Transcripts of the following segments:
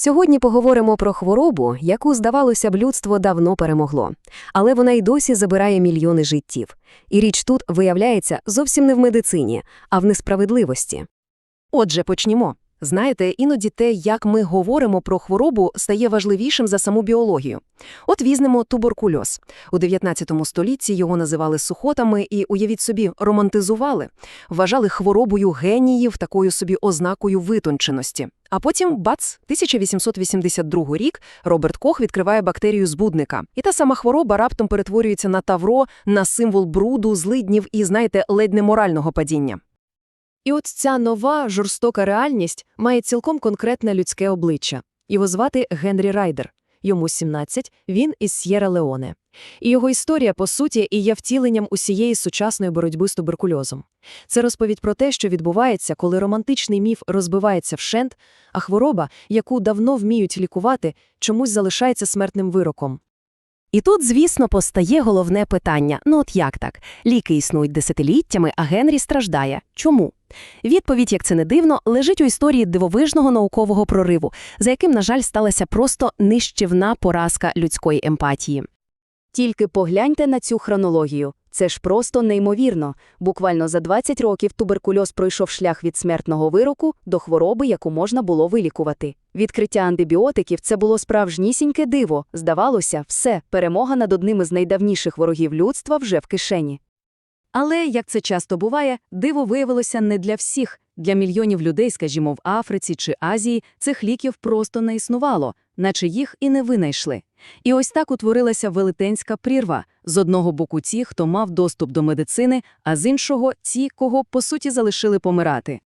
Сьогодні поговоримо про хворобу, яку, здавалося б, людство давно перемогло. Але вона й досі забирає мільйони життів. І річ тут, виявляється, зовсім не в медицині, а в несправедливості. Отже, почнімо. Знаєте, іноді те, як ми говоримо про хворобу, стає важливішим за саму біологію. От візьмемо туберкульоз. У 19 столітті його називали сухотами і, уявіть собі, романтизували. Вважали хворобою геніїв такою собі ознакою витонченості. А потім, бац, 1882 рік Роберт Кох відкриває бактерію збудника. І та сама хвороба раптом перетворюється на тавро, на символ бруду, злиднів і, знаєте, ледь не морального падіння. І от ця нова жорстока реальність має цілком конкретне людське обличчя. Його звати Генрі Райдер. Йому 17, він із С'єра Леоне. І його історія, по суті, і є втіленням усієї сучасної боротьби з туберкульозом. Це розповідь про те, що відбувається, коли романтичний міф розбивається вщент, а хвороба, яку давно вміють лікувати, чомусь залишається смертним вироком. І тут, звісно, постає головне питання: ну от як так? Ліки існують десятиліттями, а Генрі страждає. Чому? Відповідь, як це не дивно, лежить у історії дивовижного наукового прориву, за яким, на жаль, сталася просто нищівна поразка людської емпатії. Тільки погляньте на цю хронологію. Це ж просто неймовірно. Буквально за 20 років туберкульоз пройшов шлях від смертного вироку до хвороби, яку можна було вилікувати. Відкриття антибіотиків – це було справжнісіньке диво. Здавалося, все, перемога над одним із найдавніших ворогів людства вже в кишені. Але, як це часто буває, диво виявилося не для всіх. Для мільйонів людей, скажімо, в Африці чи Азії, цих ліків просто не існувало, наче їх і не винайшли. І ось так утворилася велетенська прірва. З одного боку ті, хто мав доступ до медицини, а з іншого – ті, кого, по суті, залишили помирати.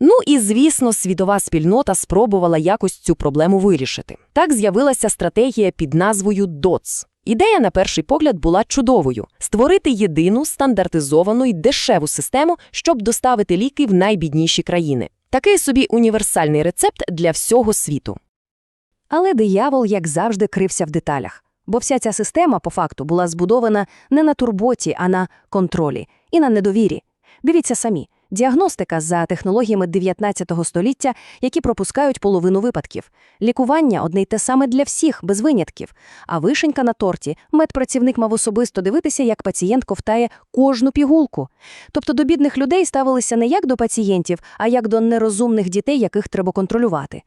Ну і, звісно, світова спільнота спробувала якось цю проблему вирішити. Так з'явилася стратегія під назвою ДОЦ. Ідея, на перший погляд, була чудовою – створити єдину, стандартизовану і дешеву систему, щоб доставити ліки в найбідніші країни. Такий собі універсальний рецепт для всього світу. Але диявол, як завжди, крився в деталях. Бо вся ця система, по факту, була збудована не на турботі, а на контролі і на недовірі. Дивіться самі. Діагностика за технологіями 19 століття, які пропускають половину випадків. Лікування одне й те саме для всіх, без винятків. А вишенька на торті медпрацівник мав особисто дивитися, як пацієнт ковтає кожну пігулку. Тобто до бідних людей ставилися не як до пацієнтів, а як до нерозумних дітей, яких треба контролювати.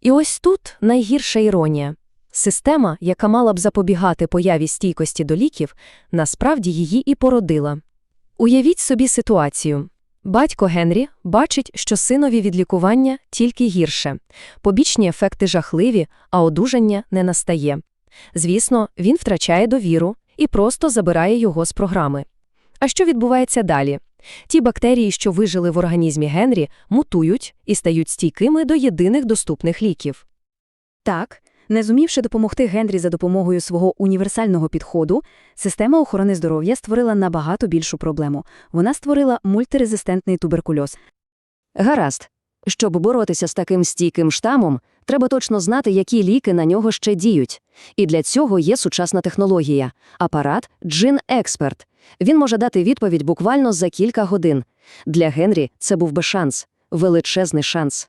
І ось тут найгірша іронія. Система, яка мала б запобігати появі стійкості до ліків, насправді її і породила. Уявіть собі ситуацію. Батько Генрі бачить, що синові від лікування тільки гірше. Побічні ефекти жахливі, а одужання не настає. Звісно, він втрачає довіру і просто забирає його з програми. А що відбувається далі? Ті бактерії, що вижили в організмі Генрі, мутують і стають стійкими до єдиних доступних ліків. Так, не зумівши допомогти Генрі за допомогою свого універсального підходу, система охорони здоров'я створила набагато більшу проблему. Вона створила мультирезистентний туберкульоз. Гаразд. Щоб боротися з таким стійким штамом, треба точно знати, які ліки на нього ще діють. І для цього є сучасна технологія – апарат Джин Експерт. Він може дати відповідь буквально за кілька годин. Для Генрі це був би шанс, величезний шанс.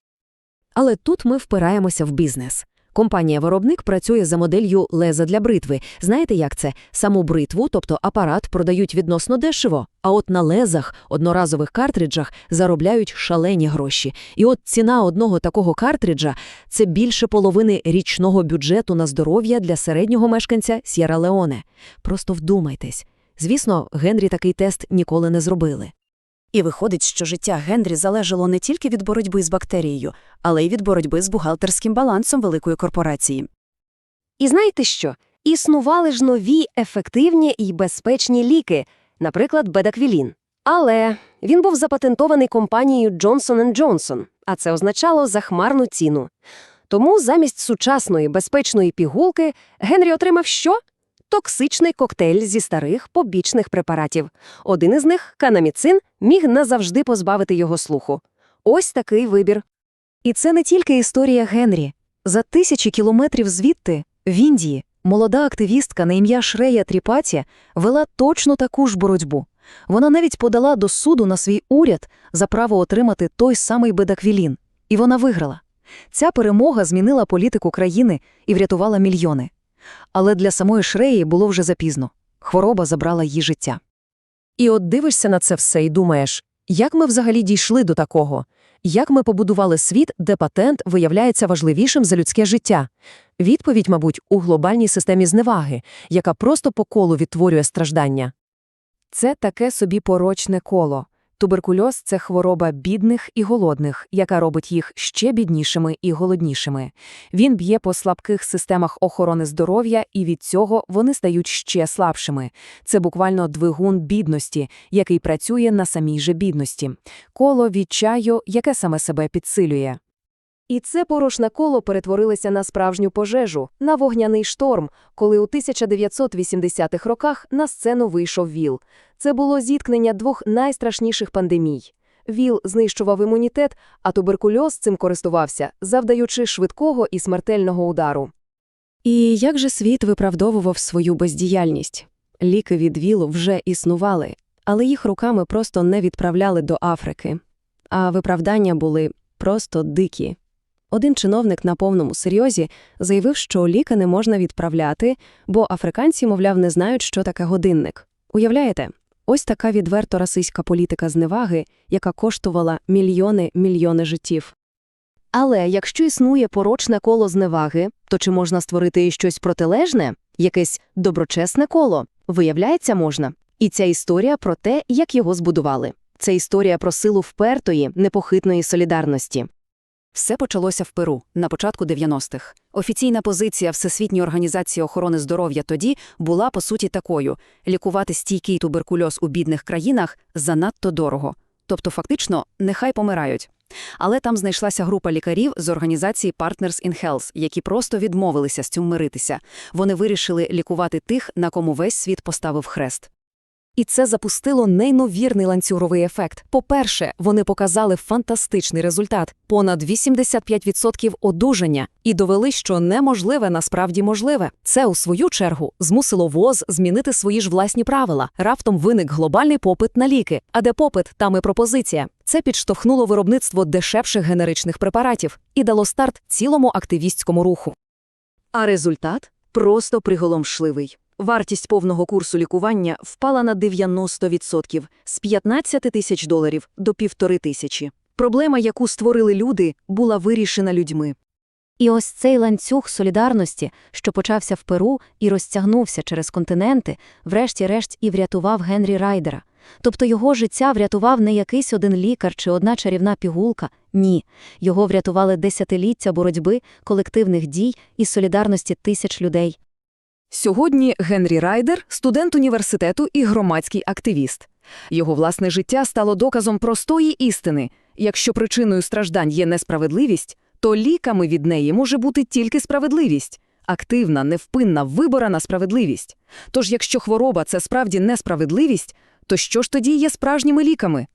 Але тут ми впираємося в бізнес. Компанія-виробник працює за моделлю леза для бритви. Знаєте, як це? Саму бритву, тобто апарат, продають відносно дешево, а от на лезах, одноразових картриджах заробляють шалені гроші. І от ціна одного такого картриджа – це більше половини річного бюджету на здоров'я для середнього мешканця С'єра-Леоне. Просто вдумайтесь. Звісно, Генрі такий тест ніколи не зробили. І виходить, що життя Генрі залежало не тільки від боротьби з бактерією, але й від боротьби з бухгалтерським балансом великої корпорації. І знаєте що? Існували ж нові, ефективні і безпечні ліки, наприклад, бедаквілін. Але він був запатентований компанією Johnson Johnson, а це означало захмарну ціну. Тому замість сучасної безпечної пігулки Генрі отримав що? Токсичний коктейль зі старих побічних препаратів. Один із них, канаміцин, міг назавжди позбавити його слуху. Ось такий вибір. І це не тільки історія Генрі. За тисячі кілометрів звідти, в Індії, молода активістка на ім'я Шрея Тріпаті вела точно таку ж боротьбу. Вона навіть подала до суду на свій уряд за право отримати той самий бедаквілін. І вона виграла. Ця перемога змінила політику країни і врятувала мільйони. Але для самої Шреї було вже запізно. Хвороба забрала її життя. І от дивишся на це все і думаєш, як ми взагалі дійшли до такого? Як ми побудували світ, де патент виявляється важливішим за людське життя? Відповідь, мабуть, у глобальній системі зневаги, яка просто по колу відтворює страждання. Це таке собі порочне коло. Туберкульоз – це хвороба бідних і голодних, яка робить їх ще біднішими і голоднішими. Він б'є по слабких системах охорони здоров'я, і від цього вони стають ще слабшими. Це буквально двигун бідності, який працює на самій же бідності. Коло відчаю, яке саме себе підсилює. І це порошне коло перетворилося на справжню пожежу, на вогняний шторм, коли у 1980-х роках на сцену вийшов ВІЛ. Це було зіткнення двох найстрашніших пандемій. ВІЛ знищував імунітет, а туберкульоз цим користувався, завдаючи швидкого і смертельного удару. І як же світ виправдовував свою бездіяльність? Ліки від ВІЛу вже існували, але їх руками просто не відправляли до Африки. А виправдання були просто дикі. Один чиновник на повному серйозі заявив, що ліки не можна відправляти, бо африканці, мовляв, не знають, що таке годинник. Уявляєте? Ось така відверто расистська політика зневаги, яка коштувала мільйони-мільйони життів. Але якщо існує порочне коло зневаги, то чи можна створити щось протилежне, якесь доброчесне коло? Виявляється, можна. І ця історія про те, як його збудували. Це історія про силу впертої, непохитної солідарності. Все почалося в Перу на початку 90-х. Офіційна позиція Всесвітньої організації охорони здоров'я тоді була, по суті, такою – лікувати стійкий туберкульоз у бідних країнах занадто дорого. Тобто, фактично, нехай помирають. Але там знайшлася група лікарів з організації Partners in Health, які просто відмовилися з цим миритися. Вони вирішили лікувати тих, на кому весь світ поставив хрест. І це запустило неймовірний ланцюговий ефект. По-перше, вони показали фантастичний результат – понад 85% одужання, і довели, що неможливе насправді можливе. Це, у свою чергу, змусило ВОЗ змінити свої ж власні правила. Раптом виник глобальний попит на ліки. А де попит, там і пропозиція. Це підштовхнуло виробництво дешевших генеричних препаратів і дало старт цілому активістському руху. А результат просто приголомшливий. Вартість повного курсу лікування впала на 90% – з 15 тисяч доларів до півтори тисячі. Проблема, яку створили люди, була вирішена людьми. І ось цей ланцюг солідарності, що почався в Перу і розтягнувся через континенти, врешті-решт і врятував Генрі Райдера. Тобто його життя врятував не якийсь один лікар чи одна чарівна пігулка. Ні. Його врятували десятиліття боротьби, колективних дій і солідарності тисяч людей. Сьогодні Генрі Райдер – студент університету і громадський активіст. Його власне життя стало доказом простої істини. Якщо причиною страждань є несправедливість, то ліками від неї може бути тільки справедливість. Активна, невпинна виборана справедливість. Тож якщо хвороба – це справді несправедливість, то що ж тоді є справжніми ліками?